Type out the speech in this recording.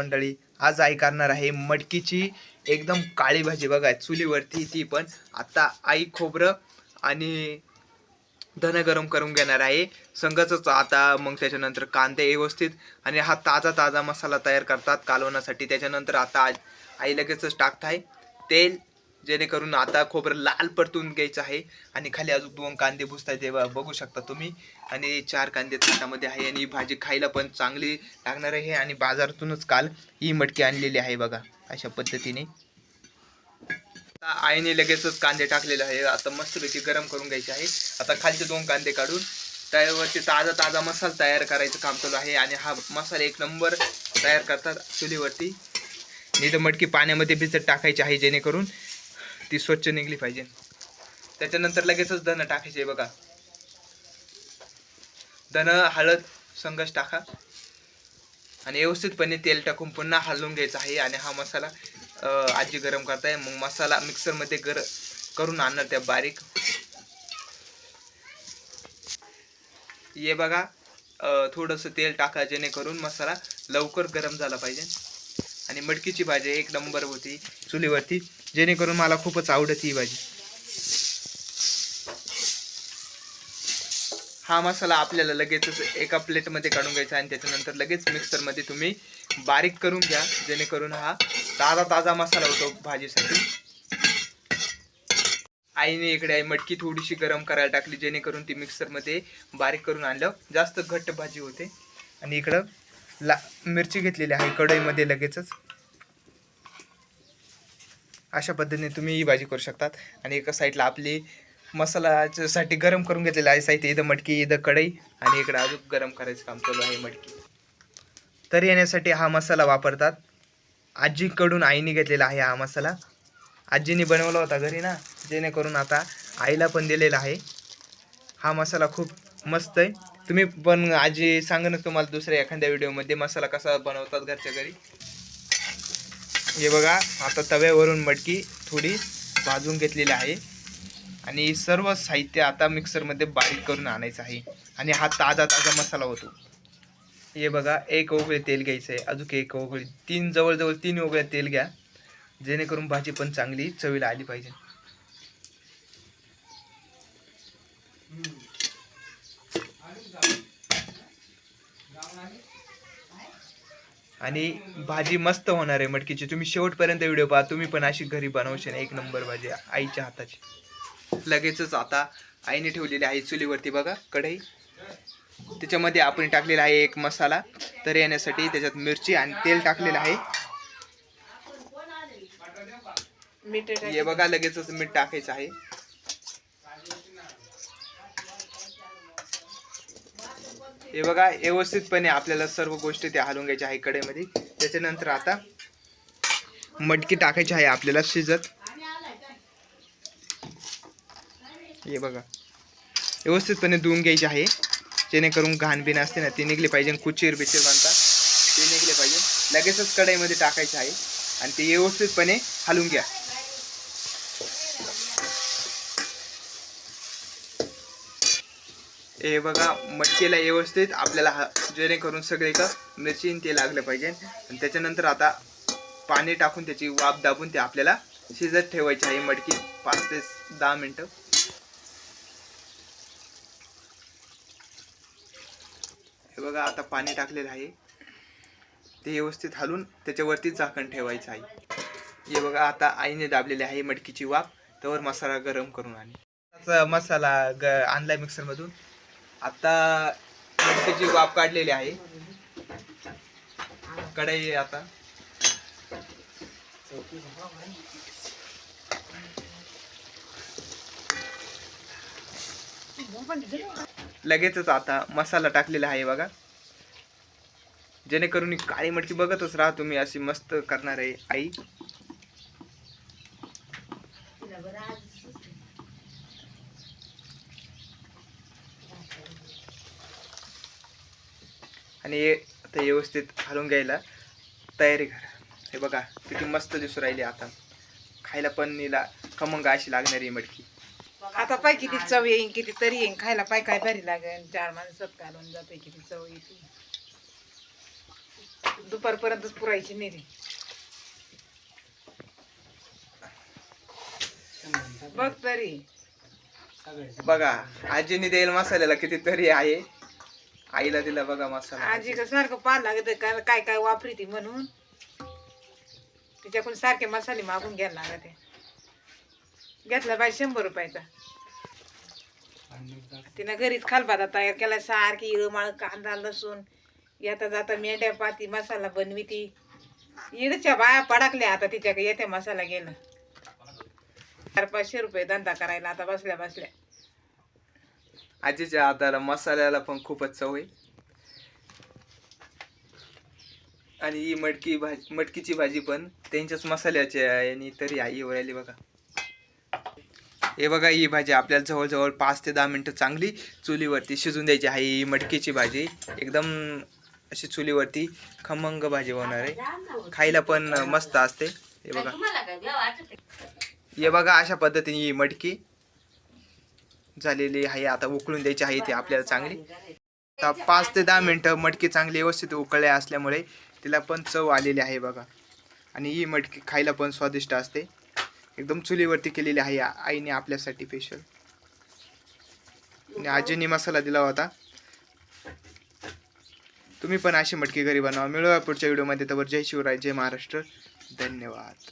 मंडळी आज आई करणार आहे मटकीची एकदम काळी भाजी. बघा चुलीवरती ती पण. आता आई खोबरं आणि धन गरम करून घेणार आहे. संघच आता मग त्याच्यानंतर कांदे व्यवस्थित आणि हा ताजा ताजा मसाला तयार करतात कालवण्यासाठी. त्याच्यानंतर आता आई लगेचच टाकत आहे तेल जेणेकरून आता खोबरं लाल परतून घ्यायचं आहे. आणि खाली अजून दोन कांदे भुसताय ते बघू शकता तुम्ही. आणि चार कांदे ताटामध्ये आहे आणि भाजी खायला पण चांगली लागणार आहे. आणि बाजारातूनच काल ही मटकी आणलेली आहे बघा अशा पद्धतीने. आता आईने लगेचच कांदे टाकलेले आहे आता मस्तपैकी गरम करून घ्यायचे आहे. आता खालचे दोन कांदे काढून त्यावरती ताजा ताजा मसाला तयार करायचं काम चालू आहे. आणि हा मसाला एक नंबर तयार करतात चुलीवरती. नाही तर मटकी पाण्यामध्ये भिजत टाकायची आहे जेणेकरून ती स्वच्छ निघली पाहिजे. त्याच्यानंतर लगेचच धन टाकायचे बघा. धन हळद संगच टाका. आणि व्यवस्थितपणे तेल टाकून पुन्हा हलवून घ्यायचा आहे आणि हा मसाला आजी गरम करताय. मग मसाला मिक्सरमध्ये गर करून आणणार त्या बारीक. हे बघा थोडंसं तेल टाका जेणेकरून मसाला लवकर गरम झाला पाहिजे. आणि मटकीची भाजी एक नंबर होती चुलीवरती जेणेकरून मला खूपच आवडत ही भाजी. हा मसाला आपल्याला लगेचच एका प्लेटमध्ये काढून घ्यायचा आणि त्याच्यानंतर लगेच मिक्सरमध्ये तुम्ही बारीक करून घ्या जेणेकरून हा ताजा ताजा मसाला होतो भाजीसाठी. आईने इकडे आई मटकी थोडीशी गरम करायला टाकली जेणेकरून ती मिक्सरमध्ये बारीक करून आणलं. जास्त घट्ट भाजी होते. आणि इकडं ला मिरची घेतलेली आहे कढईमध्ये लगेचच. अशा पद्धतीने तुम्ही ही भाजी करू शकतात. आणि एका साईडला आपली मसाल्यासाठी गरम करून घेतलेलं आहे साहित्य इथं मटकी इथं कढई आणि इकडं अजून गरम करायचं काम चालू आहे मटकी. तर येण्यासाठी हा मसाला वापरतात. आजीकडून आईने घेतलेला आहे हा मसाला. आजीने बनवला होता घरी ना जेणेकरून आता आईला पण दिलेला आहे. हा मसाला खूप मस्त आहे. तुम्ही पण आजी सांगणच तुम्हाला दुसऱ्या एखाद्या व्हिडिओमध्ये मसाला कसा बनवतात घरच्या घरी. हे बघा आता तव्यावरून मटकी थोडी भाजून घेतलेली आहे. आणि सर्व साहित्य आता मिक्सरमध्ये बारीक करून आणायचं आहे. आणि हा ताजा ताजा मसाला होतो. हे बघा एक ओगळे तेल घ्यायचं आहे अजून एक ओगळी तीन जवळजवळ तीन ओगळ्या तेल घ्या. जेणेकरून भाजी पण चांगली चवीला आली पाहिजे. आणि भाजी मस्त होणार आहे मटकीची. तुम्ही शेवटपर्यंत व्हिडिओ पहा. तुम्ही पण अशी घरी बनवशील एक नंबर भाजी आईच्या हाताची. लगेचच आता आईने ठेवलेली आहे चुलीवरती बघा कढई. त्याच्यामध्ये आपण टाकलेला आहे एक मसाला. तर येण्यासाठी त्याच्यात मिरची आणि तेल टाकलेलं आहे. हे बघा लगेचच मीठ टाकायचं आहे. हे बघा व्यवस्थितपणे आपल्याला सर्व गोष्टी त्या हलवून घ्यायच्या आहे कढईमध्ये. त्याच्यानंतर आता मटकी टाकायची आहे आपल्याला शिजत. हे बघा व्यवस्थितपणे धुवून घ्यायची आहे. जेणेकरून घाण बिन असते ना ती निघली पाहिजे कुचीर बिचीर बनतात. ते निघले पाहिजे. लगेचच कढईमध्ये टाकायचे आहे. आणि ते व्यवस्थितपणे हलवून घ्या. हे बघा मटकीला व्यवस्थित आपल्याला हा जेणेकरून सगळे का मिरची ते लागलं पाहिजे. आणि त्याच्यानंतर आता पाणी टाकून त्याची वाफ दाबून ते आपल्याला शिजत ठेवायची आहे. मटकी पाच ते दहा मिनटं. हे बघा आता पाणी टाकलेलं आहे. ते व्यवस्थित हलून त्याच्यावरती झाकण ठेवायचं आहे. हे बघा आता आईने दाबलेली आहे मटकीची वाफ. त्यावर मसाला गरम करून आणि. मसाला ग आणला मिक्सरमधून आता मिरची वाफ काढलेली आहे. कढई आता. लगेचच आता मसाला टाकलेला आहे बघा. जेणेकरून काळी मटकी बघतच राहा तुम्ही अशी मस्त करणार आहे आई. आणि आता व्यवस्थित हलवून घ्यायला तयारी करा. हे बघा किती मस्त दिसू राहिली आता. खायला पण नीला खमंग अशी लागणारी मटकी. आता पाय किती चव येईन किती तरी येईन. खायला पाय काय भारी लागेल. चार माणसात घालून जाते किती चव येते. दुपारपर्यंतच पुरायची नाही ती. बघ तरी. बघा आजीने देईल मसाल्याला किती तरी आहे. आईला दिला बघा मसाला. आजी का सारखं पाहा लागत काय काय वापरी ती म्हणून. तिच्याकडून सारखे मसाले मागून घ्यायला लागत घेतला पाहिजे शंभर रुपयाचा. तिनं घरीच खालबाता तयार केला सारखी इळमाळ कांदा लसूण येता जाता मेंढ्या पाती मसाला बनवी ती. इडच्या बाया पडाकल्या आता तिच्याकडे येते मसाला गेला चार पाचशे रुपये धंदा करायला आता बसल्या बसल्या. आजीच्या हाताला मसाल्याला पण खूपच चव आहे. आणि ही मटकी भाजी मटकीची भाजी पण त्यांच्याच मसाल्याची आहे आणि तरी आई राहिली बघा. हे बघा ही भाजी आपल्याला जवळजवळ पाच ते दहा मिनटं चांगली चुलीवरती शिजून द्यायची. आहे ही मटकीची भाजी एकदम अशी चुलीवरती खमंग भाजी होणार आहे. खायला पण मस्त असते. हे बघा. हे बघा अशा पद्धतीने ही मटकी झालेली आहे. आता उकळून द्यायची आहे ती आपल्याला चांगली. आता पाच ते दहा मिनटं मटकी चांगली व्यवस्थित उकळल्या असल्यामुळे तिला पण चव आलेली आहे बघा. आणि ही मटकी खायला पण स्वादिष्ट असते. एकदम चुलीवरती केलेली आहे आईने आपल्यासाठी स्पेशल आणि आजीने मसाला दिला होता. तुम्ही पण अशी मटकी घरी बनवा. मिळवा पुढच्या व्हिडिओमध्ये तर जय शिवराय जय महाराष्ट्र. धन्यवाद.